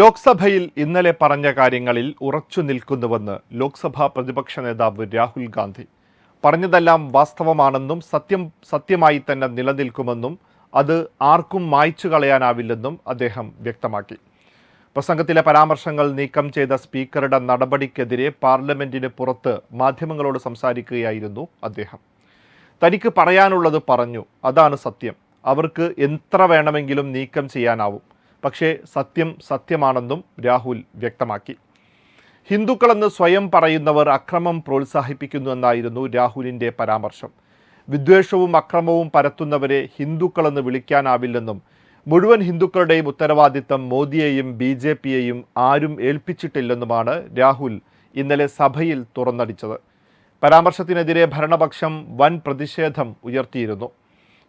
ലോക്സഭയിൽ ഇന്നലെ പറഞ്ഞ കാര്യങ്ങളിൽ ഉറച്ചു നിൽക്കുന്നുവെന്ന് ലോക്സഭാ പ്രതിപക്ഷ നേതാവ് രാഹുൽ ഗാന്ധി. പറഞ്ഞതെല്ലാം വാസ്തവമാണെന്നും സത്യം സത്യമായി തന്നെ നിലനിൽക്കുമെന്നും അത് ആർക്കും മായ്ച്ചു കളയാനാവില്ലെന്നും അദ്ദേഹം വ്യക്തമാക്കി. പ്രസംഗത്തിലെ പരാമർശങ്ങൾ നീക്കം ചെയ്ത സ്പീക്കറുടെ നടപടിക്കെതിരെ പാർലമെന്റിന് പുറത്ത് മാധ്യമങ്ങളോട് സംസാരിക്കുകയായിരുന്നു അദ്ദേഹം. തനിക്ക് പറയാനുള്ളത് പറഞ്ഞു അതാണ് സത്യം. അവർക്ക് എത്ര വേണമെങ്കിലും നീക്കം ചെയ്യാനാവും. പക്ഷേ സത്യം സത്യമാണെന്നും രാഹുൽ വ്യക്തമാക്കി. ഹിന്ദുക്കളെന്ന് സ്വയം പറയുന്നവർ അക്രമം പ്രോത്സാഹിപ്പിക്കുന്നുവെന്നായിരുന്നു രാഹുലിന്റെ പരാമർശം. വിദ്വേഷവും അക്രമവും പരത്തുന്നവരെ ഹിന്ദുക്കളെന്ന് വിളിക്കാനാവില്ലെന്നും മുഴുവൻ ഹിന്ദുക്കളുടെയും ഉത്തരവാദിത്തം മോദിയെയും ബി ജെ പിയെയും ആരും ഏൽപ്പിച്ചിട്ടില്ലെന്നുമാണ് രാഹുൽ ഇന്നലെ സഭയിൽ തുറന്നടിച്ചത്. പരാമർശത്തിനെതിരെ ഭരണപക്ഷം വൻ പ്രതിഷേധം ഉയർത്തിയിരുന്നു.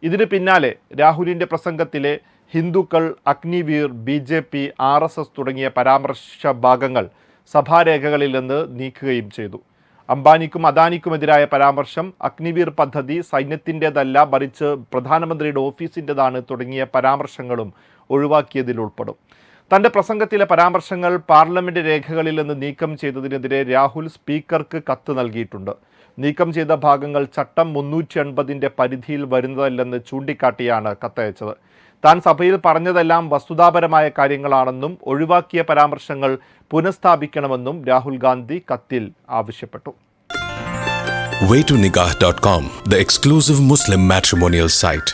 ഇതിന് പിന്നാലെ രാഹുലിന്റെ പ്രസംഗത്തിലെ ഹിന്ദുക്കൾ Agniveer B J P R S S തുടങ്ങിയ പരാമർശ ഭാഗങ്ങൾ സഭാരേഖകളിൽ നിന്ന് നീക്കുകയും ചെയ്തു. അംബാനിക്കും അദാനിക്കുമെതിരായ പരാമർശം അഗ്നിവീർ പദ്ധതി സൈന്യത്തിന്റെതല്ല മറിച്ച് പ്രധാനമന്ത്രിയുടെ ഓഫീസിന്റെതാണ് തുടങ്ങിയ പരാമർശങ്ങളും ഒഴിവാക്കിയതിൽ ഉൾപ്പെടും. തന്റെ പ്രസംഗത്തിലെ പരാമർശങ്ങൾ പാർലമെന്റ് രേഖകളിൽ നിന്ന് നീക്കം ചെയ്തതിനെതിരെ രാഹുൽ സ്പീക്കർക്ക് കത്ത് നൽകിയിട്ടുണ്ട്. നീക്കം ചെയ്ത ഭാഗങ്ങൾ ചട്ടം മുന്നൂറ്റി എൺപതിന്റെ പരിധിയിൽ വരുന്നതല്ലെന്ന് ചൂണ്ടിക്കാട്ടിയാണ് കത്തയച്ചത് താൻ സഭയിൽ പറഞ്ഞതെല്ലാം വസ്തുതാപരമായ കാര്യങ്ങളാണെന്നും ഒഴിവാക്കിയ പരാമർശങ്ങൾ പുനഃസ്ഥാപിക്കണമെന്നും രാഹുൽ ഗാന്ധി കത്തിൽ ആവശ്യപ്പെട്ടു waytonikah.com, the exclusive Muslim matrimonial site.